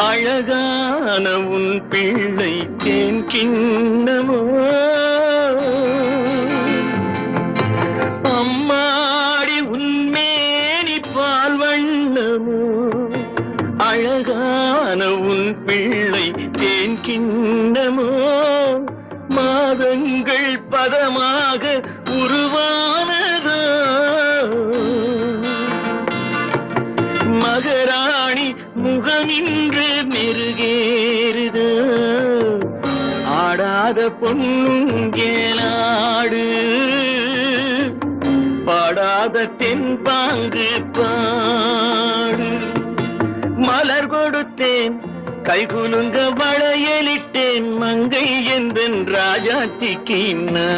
அழகான உன் பிள்ளை தேன் கிண்ணமோ? அம்மாடி உன்மேனி பால் வண்ணமோ? அழகான உன் பிள்ளை தேன் கிண்ணமோ? மாதங்கள் பதமாக உருவானதோ? மகராணி முகமின்று மெருகேறுது. ஆடாத பொன்னுங்கேலாடு பாடாத தென்பாங்கு பாடு. மலர் கொடுத்தேன் கைகுலுங்க வளையலிட்டேன் மங்கை எந்தன் ராஜாத்திக்கு